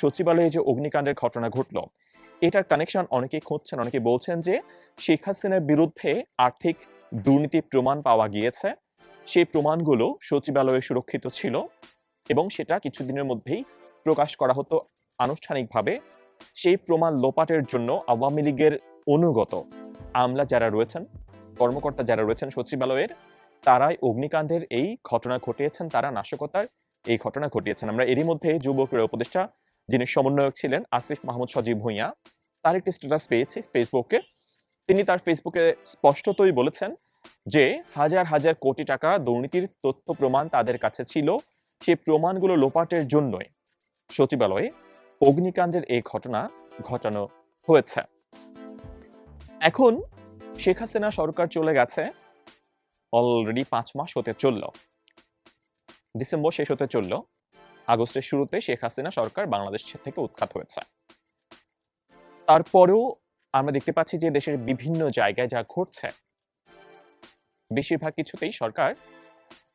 সচিবালয়ে যে অগ্নিকাণ্ডের ঘটনা ঘটলো, এটার কানেকশন অনেকে খুঁজছেন অনেকে বলছেন যে শেখ হাসিনার বিরুদ্ধে আর্থিক দুর্নীতি প্রমাণ পাওয়া গিয়েছে। সেই প্রমাণগুলো সচিবালয়ে সুরক্ষিত ছিল এবং সেটা কিছুদিনের মধ্যেই প্রকাশ করা হতো আনুষ্ঠানিকভাবে। সেই প্রমাণ লোপাটের জন্য আওয়ামী লীগের অনুগত আমলা যারা রয়েছেন, কর্মকর্তা যারা রয়েছেন সচিবালয়ের, তারাই অগ্নিকাণ্ডের এই ঘটনা ঘটিয়েছেন, তারা নাশকতার এই ঘটনা ঘটিয়েছেন। আমরা এরই মধ্যে যুবকের উপদেষ্টা যিনি সমন্বয়ক ছিলেন আসিফ মাহমুদ সজীব ভুঁইয়া, তার একটি স্ট্যাটাস পেয়েছি ফেসবুকে তিনি তার ফেসবুকে স্পষ্টতই বলেছেন যে হাজার হাজার কোটি টাকা দুর্নীতির তথ্য প্রমাণ তাদের কাছে ছিল সেই প্রমাণগুলো লোপাটের জন্যই। সচিবালয়ে অগ্নিকাণ্ডের এই ঘটনা ঘটানো হয়েছে। এখন শেখ হাসিনা সরকার চলে গেছে অলরেডি পাঁচ মাস হতে চলল। ডিসেম্বর শেষ হতে চলল। আগস্টের শুরুতে শেখ হাসিনা সরকার বাংলাদেশ থেকে উৎখাত হয়েছে। তারপরেও আমরা দেখতে পাচ্ছি যে দেশের বিভিন্ন জায়গায় যা ঘটছে, বেশিরভাগ কিছুতেই সরকার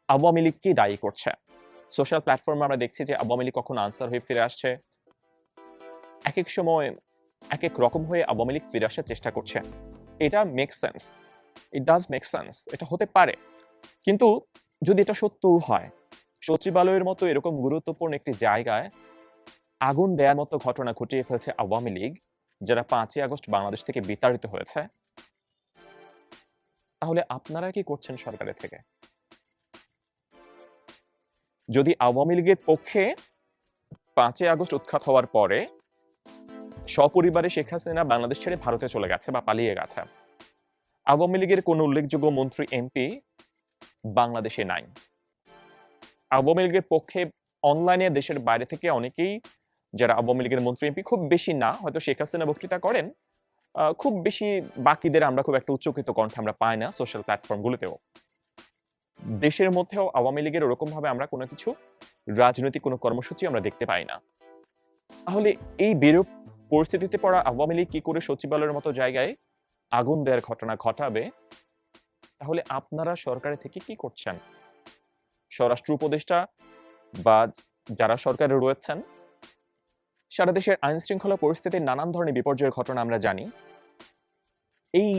আওয়ামী লীগকে দায়ী করছে। সোশ্যাল প্ল্যাটফর্মে আমরা দেখছি যে আওয়ামী লীগ কখন আনসার হয়ে ফিরে আসছে। এক এক সময় এক এক রকম হয়ে আওয়ামী লীগ ফিরে আসার চেষ্টা করছে। এটা make sense it does make sense এটা হতে পারে। কিন্তু যদি এটা সত্যও হয় সচিবালয়ের মতো এরকম গুরুত্বপূর্ণ একটি জায়গায় আগুন দেওয়ার মতো ঘটনা ঘটিয়ে ফেলছে আওয়ামী লীগ, যারা পাঁচই আগস্ট বাংলাদেশ থেকে বিতাড়িত হয়েছে। তাহলে আপনারা কি করছেন সরকারের থেকে? যদি আওয়ামী লীগের পক্ষে পাঁচই আগস্ট উৎখাত হওয়ার পরে সপরিবারে শেখ হাসিনা বাংলাদেশ ছেড়ে ভারতে চলে গেছে বা পালিয়ে গেছে, আওয়ামী লীগের কোন উল্লেখযোগ্য মন্ত্রী, এমপি বাংলাদেশে নাই। আওয়ামী লীগের পক্ষে অনলাইনে দেশের বাইরে থেকে অনেকেই যারা আওয়ামী লীগের মন্ত্রী এমপি খুব বেশি না, হয়তো শেখ হাসিনা বক্তৃতা করেন খুব বেশি বাকিদের আমরা খুব একটা উচ্চকিত কণ্ঠে আমরা পাই না সোশ্যাল প্ল্যাটফর্মগুলোতেও দেশের মধ্যেও আওয়ামী লীগের ওরকম ভাবে আমরা কোনো কিছু রাজনৈতিক কোনো কর্মসূচি আমরা দেখতে পাই না। তাহলে এই বিরূপ পরিস্থিতিতে পড়া আওয়ামী লীগ কি করে সচিবালয়ের মতো জায়গায় আগুন দেওয়ার ঘটনা ঘটাবে? তাহলে আপনারা সরকারের থেকে কি করছেন? স্বরাষ্ট্র উপদেষ্টা বা যারা সরকারে রয়েছেন, সারা দেশের আইন শৃঙ্খলা পরিস্থিতির নানান ধরনের বিপর্যয়ের ঘটনা আমরা জানি। এই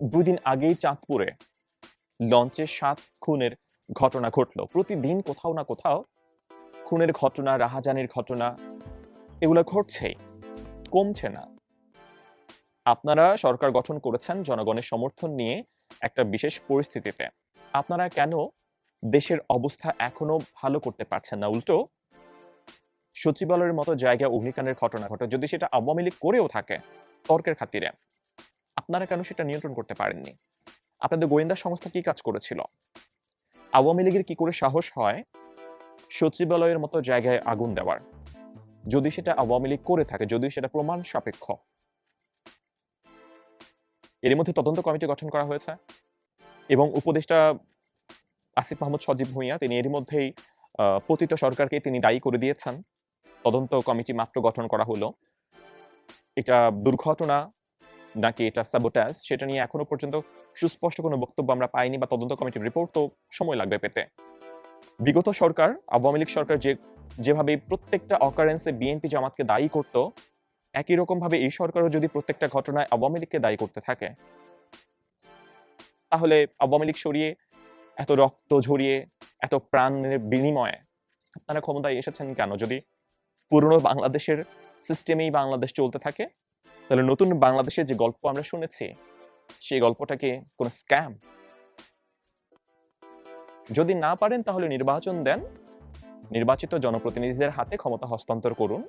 দুই দিন আগেই চাঁদপুরে লঞ্চে সাত খুনের ঘটনা ঘটলো। প্রতিদিন কোথাও না কোথাও খুনের ঘটনা, রাহাজানির ঘটনা, এগুলো ঘটছেই, কমছে না। আপনারা সরকার গঠন করেছেন জনগণের সমর্থন নিয়ে একটা বিশেষ পরিস্থিতিতে। আপনারা কেন দেশের অবস্থা এখনও ভালো করতে পারছেন না, উল্টো সচিবালয়ের মতো জায়গায় অগ্নিকাণ্ডের ঘটনা ঘটে, যদি সেটা আওয়ামী লীগ করেও থাকে তর্কের খাতিরে, আপনারা কেন সেটা নিয়ন্ত্রণ করতে পারেননি? আপনাদের গোয়েন্দা সংস্থা কি কাজ করেছিল? আওয়ামী লীগের কি করে সাহস হয়? সচিবালয়ের মতো জায়গায় আগুন দেওয়ার, যদি সেটা আওয়ামী লীগ করে থাকে, যদি সেটা প্রমাণ সাপেক্ষ। এর মধ্যে তদন্ত কমিটি গঠন করা হয়েছে এবং উপদেষ্টা আসিফ মাহমুদ সজীব ভুঁইয়া, তিনি এরই মধ্যেই পতিত সরকারকে তিনি দায়ী করে দিয়েছেন। তদন্ত কমিটি মাত্র গঠন করা হলো। এটা দুর্ঘটনা নাকি এটা সাবোটাজ সেটা নিয়ে এখনও পর্যন্ত সুস্পষ্ট কোনো বক্তব্য আমরা পাইনি বা তদন্ত কমিটির রিপোর্ট তো সময় লাগবে পেতে। বিগত সরকার, আওয়ামী লীগ সরকার যে, যেভাবে প্রত্যেকটা অকারেন্সে বিএনপি জামাতকে দায়ী করত, একই রকম ভাবে এই সরকারও যদি প্রত্যেকটা ঘটনায় আওয়ামী লীগকে দায়ী করতে থাকে, তাহলে আওয়ামী লীগ সরিয়ে এত রক্ত ঝরিয়ে, এত প্রাণের বিনিময়ে আপনারা ক্ষমতায় এসেছেন কেন? যদি পুরনো বাংলাদেশের সিস্টেমেই বাংলাদেশ চলতে থাকে, তাহলে নতুন বাংলাদেশের যে গল্প আমরা শুনেছি, সেই গল্পটাকে কোনো স্ক্যাম যদি না পারেন, তাহলে নির্বাচন দেন। নির্বাচিত জনপ্রতিনিধিদের হাতে ক্ষমতা হস্তান্তর করুন।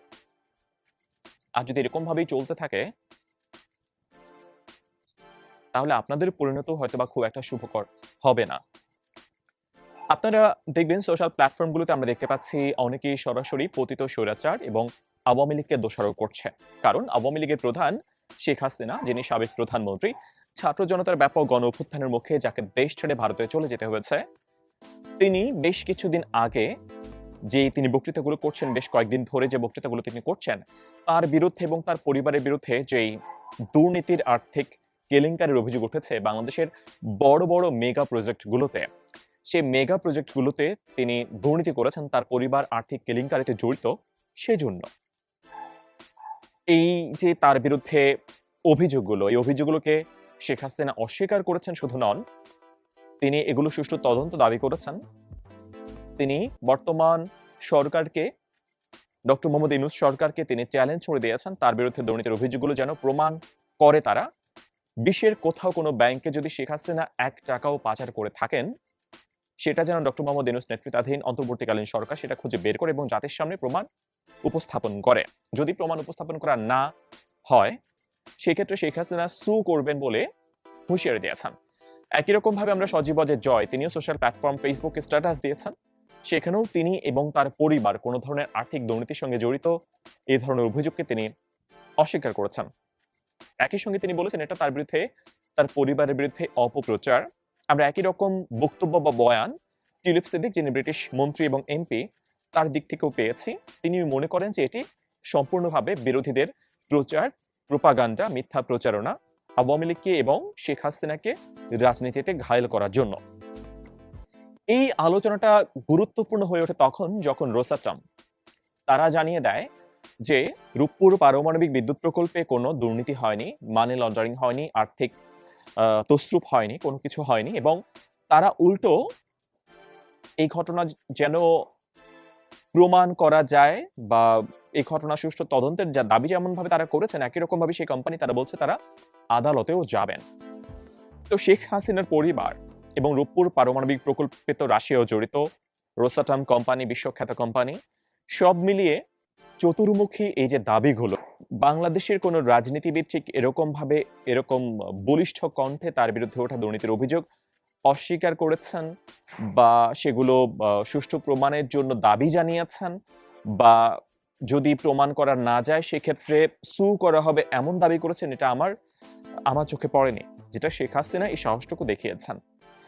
আর যদি এরকম ভাবেই চলতে থাকে, তাহলে আপনাদের পরিণত হয়তো বা খুব একটা শুভকর হবে না। আপনারা দেখবেন সোশ্যাল প্ল্যাটফর্মগুলোতে আমরা দেখতে পাচ্ছি অনেকেই সরাসরি পতিত স্বৈরাচার এবং আওয়ামী লীগকে দোষারোপ করছে। কারণ আওয়ামী লীগের প্রধান শেখ হাসিনা, যিনি সাবেক প্রধানমন্ত্রী, ছাত্র জনতার ব্যাপক গণ অভ্যুত্থানের মুখে যাকে দেশ ছেড়ে ভারতে চলে যেতে হয়েছে, তিনি বেশ কিছুদিন আগে যে তিনি বক্তৃতাগুলো করছেন, বেশ কয়েকদিন ধরে যে বক্তৃতাগুলো তিনি করছেন, তার বিরুদ্ধে এবং তার পরিবারের বিরুদ্ধে যেই দুর্নীতির আর্থিক কেলেঙ্কারির অভিযোগ উঠেছে বাংলাদেশের বড় বড় মেগা প্রজেক্টগুলোতে সেই মেগা প্রজেক্টগুলোতে তিনি দুর্নীতি করেছেন, তার পরিবার আর্থিক কেলেঙ্কারিতে জড়িত সেজন্য। এই যে তার বিরুদ্ধে অভিযোগগুলো, এই অভিযোগগুলোকে শেখ হাসিনা অস্বীকার করেছেন শুধু নন, তিনি এগুলো সুষ্ঠু তদন্ত দাবি করেছেন। তিনি বর্তমান সরকারকে ডক্টর মোহাম্মদ ইনুস সরকারকে তিনি চ্যালেঞ্জ করে দিয়েছেন, তার বিরুদ্ধে দুর্নীতির অভিযোগগুলো যেন প্রমাণ করে তারা। বিশ্বের কোথাও কোনো ব্যাংকে যদি শেখ হাসিনা এক টাকাও পাচার করে থাকেন সেটা যেন ডক্টর মোহাম্মদ ইনুস নেতৃত্বাধীন অন্তর্বর্তীকালীন সরকার সেটা খুঁজে বের করে এবং জাতির সামনে প্রমাণ উপস্থাপন করে। যদি প্রমাণ উপস্থাপন করা না হয়, সেক্ষেত্রে শেখ হাসিনা সু করবেন বলে হুঁশিয়ারি দিয়েছেন। একই রকম ভাবে আমরা সজীব যে জয়, তিনিও সোশ্যাল প্ল্যাটফর্ম ফেসবুকে স্ট্যাটাস দিয়েছেন। সেখানেও তিনি এবং তার পরিবার কোনো ধরনের আর্থিক দুর্নীতির সঙ্গে জড়িত এই ধরনের অভিযোগকে তিনি অস্বীকার করেছেন। একই সঙ্গে তিনি বলেছেন, এটা তার বিরুদ্ধে, তার পরিবারের বিরুদ্ধে অপপ্রচার আমরা একই রকম বক্তব্য বা বয়ান টিউলিপ সিদ্দিক, যিনি ব্রিটিশ মন্ত্রী এবং এমপি, তার দিক থেকেও পেয়েছি। তিনি মনে করেন যে এটি সম্পূর্ণভাবে বিরোধীদের প্রচার, প্রোপাগান্ডা, মিথ্যা প্রচারণা আওয়ামী লীগকে এবং শেখ হাসিনাকে রাজনীতিতে ঘায়েল করার জন্য। এই আলোচনাটা গুরুত্বপূর্ণ হয়ে ওঠে তখন যখন রোসাটম তারা জানিয়ে দেয় যে রূপপুর পারমাণবিক বিদ্যুৎ প্রকল্পে কোনো দুর্নীতি হয়নি মানি লন্ডারিং হয়নি, আর্থিক তসরুপ হয়নি, কোনো কিছু হয়নি এবং তারা উল্টো এই ঘটনা যেন প্রমাণ করা যায় বা এই ঘটনা সুষ্ঠু তদন্তের যা দাবি যেমন ভাবে তারা করেছেন, একই রকম ভাবে সেই কোম্পানি তারা বলছে তারা আদালতেও যাবেন। তো শেখ হাসিনার পরিবার এবং রূপপুর পারমাণবিক প্রকল্পে তো রাশিয়াও জড়িত, রোসাটাম কোম্পানি বিশ্বখ্যাত কোম্পানি সব মিলিয়ে চতুর্মুখী এই যে দাবিগুলো বাংলাদেশের কোনো রাজনীতিবিদ ঠিক এরকমভাবে, এরকম বলিষ্ঠ কণ্ঠে তার বিরুদ্ধে ওঠা দুর্নীতির অভিযোগ অস্বীকার করেছেন বা সেগুলো সুষ্ঠু প্রমাণের জন্য দাবি জানিয়েছেন বা যদি প্রমাণ করা না যায়, সেক্ষেত্রে সু করা হবে এমন দাবি করেছেন, এটা আমার আমার চোখে পড়েনি। যেটা শেখ হাসিনা এই সাহসটুকু দেখিয়েছেন।